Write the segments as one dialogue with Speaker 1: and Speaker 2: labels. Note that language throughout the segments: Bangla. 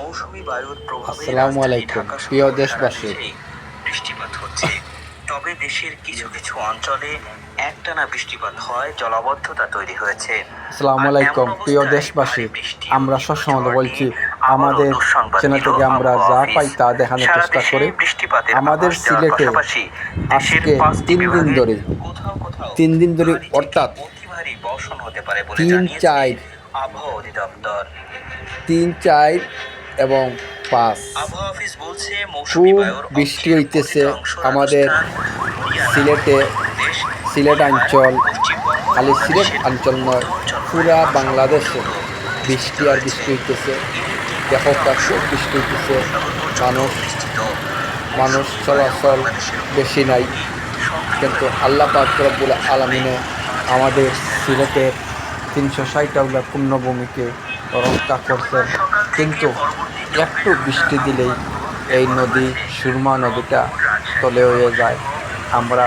Speaker 1: মৌসুমী বায়ুর প্রভাবে
Speaker 2: আসসালামু আলাইকুম, প্রিয় দেশবাসী।
Speaker 1: বৃষ্টিপাত হচ্ছে। তবে দেশের কিছু কিছু অঞ্চলে একটানা বৃষ্টিপাত হয় জলাবদ্ধতা তৈরি হয়েছে।
Speaker 2: আসসালামু আলাইকুম প্রিয় দেশবাসী আমরা সবসময় বলছি আমাদের চ্যানেল থেকে আমরা যা পাই তা দেখানোর চেষ্টা করি। আমাদের সিলেটে আজকে তিন দিন ধরে তিন দিন ধরে অর্থাৎ তিন, চার,
Speaker 1: আবহাওয়া অধিদপ্তর।
Speaker 2: তিন চার এবং পাঁচ খুব বৃষ্টি হইতেছে আমাদের সিলেটে, সিলেট অঞ্চল, খালি সিলেট অঞ্চল নয় পুরা বাংলাদেশে বৃষ্টি আর বৃষ্টি হইতেছে। ব্যাপক খুব বৃষ্টি হইতেছে। মানুষ মানুষ চলাচল বেশি নাই। কিন্তু আল্লাহ পাক রব্বুল আলমিনে আমাদের সিলেটের তিনশো ষাটটা পূর্ণভূমিকে রক্ষা করছেন। কিন্তু একটু বৃষ্টি দিলেই এই নদী সুরমা নদীটা তলে হয়ে যায়। আমরা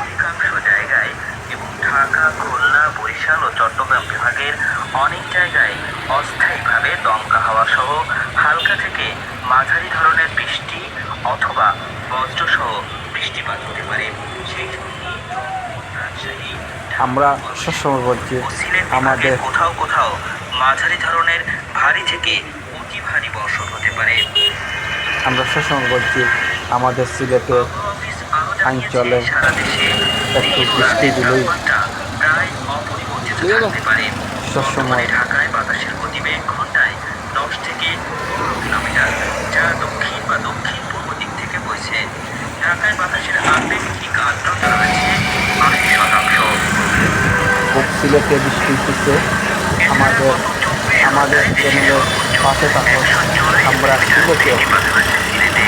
Speaker 1: অধিকাংশ জায়গায় এবং ঢাকা খুলনা বরিশাল ও চট্টগ্রাম বিভাগের অনেক জায়গায় অস্থায়ীভাবে দমকা হাওয়া সহ হালকা থেকে মাঝারি ধরনের বৃষ্টি অথবা বজ্রসহ বৃষ্টিপাত হতে পারে। সেই
Speaker 2: আমরা সবসময় বলছি আমাদের
Speaker 1: কোথাও কোথাও মাঝারি ধরনের ভারী থেকে অতি ভারী বর্ষণ হতে পারে।
Speaker 2: আমরা সবসময় বলছি আমাদের সিলেটে অঞ্চলে একটু বৃষ্টি দিলেই সবসময়
Speaker 1: ঢাকায় বাতাসের গতিবেগ ঘন্টায় দশ থেকে পনেরো কিলোমিটার যা দক্ষিণ বা দক্ষিণ পূর্ব দিক থেকে বইছে। ঢাকায় বাতাসের আপেক্ষিক আর্দ্রতা রয়েছে আশি শতাংশ।
Speaker 2: খুব সিলেটে বৃষ্টি হচ্ছে আমাদের আমাদের চ্যানেলের পাশে থাকো। আমরা সিলেটে